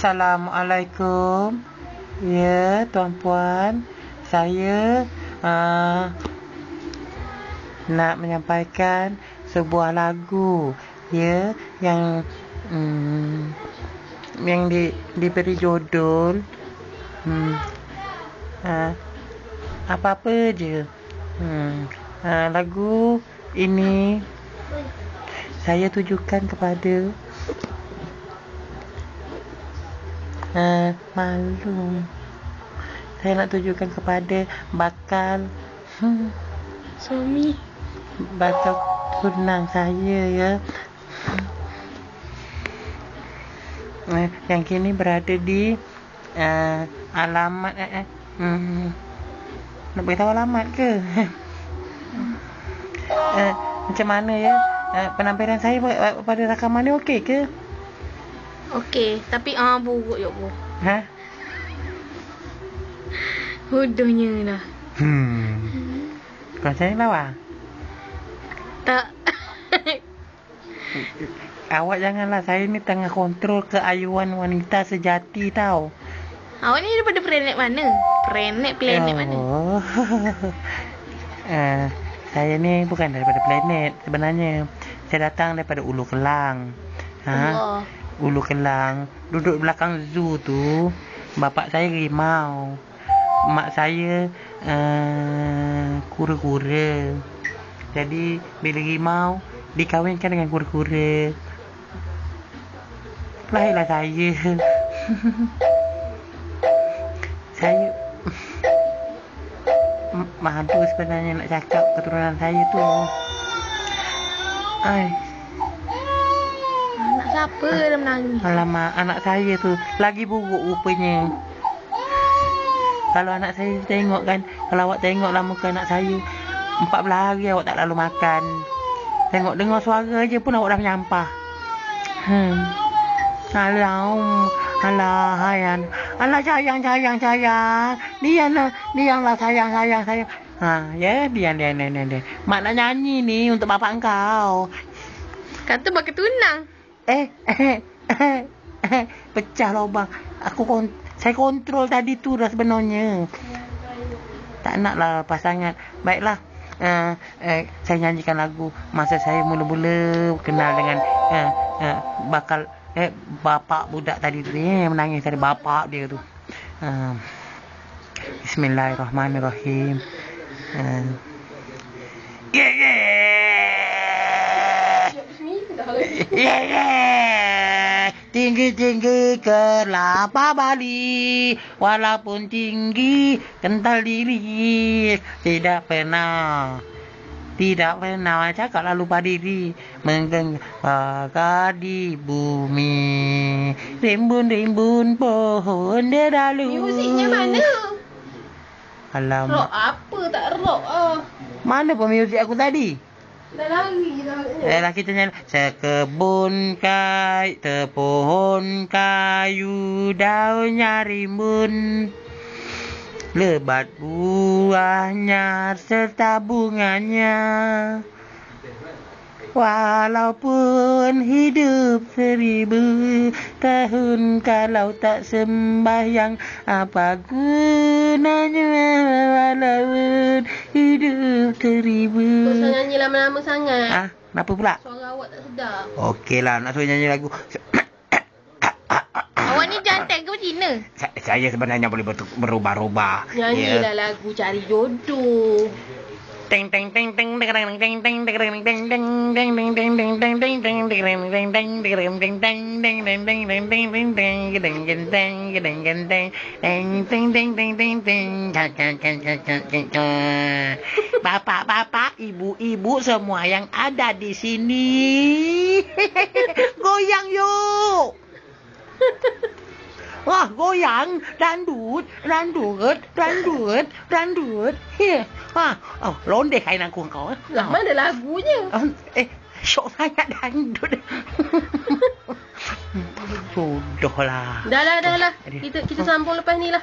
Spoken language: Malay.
Assalamualaikum. Ya tuan-puan. Saya uh, Nak menyampaikan Sebuah lagu Ya yang um, Yang di, diberi judul um, uh, Apa-apa je. Hmm, uh, Lagu ini Saya tujukan kepada Eh, uh, malu saya nak tunjukkan kepada bakal. Hmm, suami. Bakal tunang saya ya. Uh, yang kini berada di uh, alamat eh, eh. Hmm. nak beritahu alamat ke? Uh, macam mana ya? Uh, penampilan saya pada rakaman ni okey ke? Okey, tapi ah uh, buruk yok bu. Ha? Hodohnya lah. Hmm. Kau cari bawah? Tak. Awak janganlah saya ni tengah kontrol keayuan wanita sejati tau. Awak ni daripada planet mana? Planet planet oh. mana? uh, eh, saya ni bukan daripada planet sebenarnya. Saya datang daripada Ulu Kelang. Ha? Allah ulu kelang duduk belakang zoo tu bapak saya rimau mak saya uh, kura-kura. Jadi bila rimau dikawinkan dengan kura-kura. Lahirlah saya. Saya madu sebenarnya nak cakap keturunan saya tu. Ay, lapar dia menangis. Alamak, anak saya tu lagi buruk rupanya. Kalau anak saya tengok kan, kalau awak tengoklah muka anak saya. 14 hari awak tak lalu makan. Tengok dengar suara je pun awak dah menyampah. Hmm. Halau. Alah, hayan. Alah, sayang, sayang, sayang. Dianlah, dianlah, sayang, sayang, sayang. Ha, ya, yeah, dian, dian, dian, dian. Mak nak nyanyi ni untuk bapak engkau. Kata bakal tunang. Eh, eh, eh, eh, pecah lah lubang. Aku kon saya kontrol tadi tu dah sebenarnya. Tak nak lah pasangan. Baiklah. Uh, uh, saya nyanyikan lagu masa saya mula-mula kenal dengan uh, uh, bakal eh, bapak budak tadi tu. Eh, menangis tadi bapak dia tu. Uh, Bismillahirrahmanirrahim. Uh, yeah, yeah. Tinggi-tinggi kelapa Bali. Walaupun tinggi kental diri. Tidak pernah. Tidak pernah cakap lah lupa diri. Menggengkakak di bumi. Rimbun-rimbun pohon dia lalu musiknya mana? Alamak. Rock apa tak rock ah? Mana pun muzik aku tadi? Dah lari dah. Eh, kita nyanyi. Sekebun kayu, tepohon kayu, daunnya rimbun. Lebat buahnya serta bunganya. Walaupun hidup seribu tahun kalau tak sembahyang apa gunanya walaupun hidup seribu. Kau nyanyi lama-lama sangat. Ah, ha? kenapa pula? Suara awak tak Okey Okeylah, nak suruh nyanyi lagu. awak ni jantan ke betina? Saya sebenarnya boleh berubah-ubah. Nyanyilah yeah. lagu cari jodoh. Bapak-bapak, ibu-ibu semua yang ada di sini. Goyang yuk. Wah, goyang, randut, randut, randut, randut. Wah, oh, londe kain aku kau. Lah mana lagunya? Oh, eh, syok sangat dandut. Sudahlah. Dah lah, dah lah. Kita kita sambung lepas ni lah.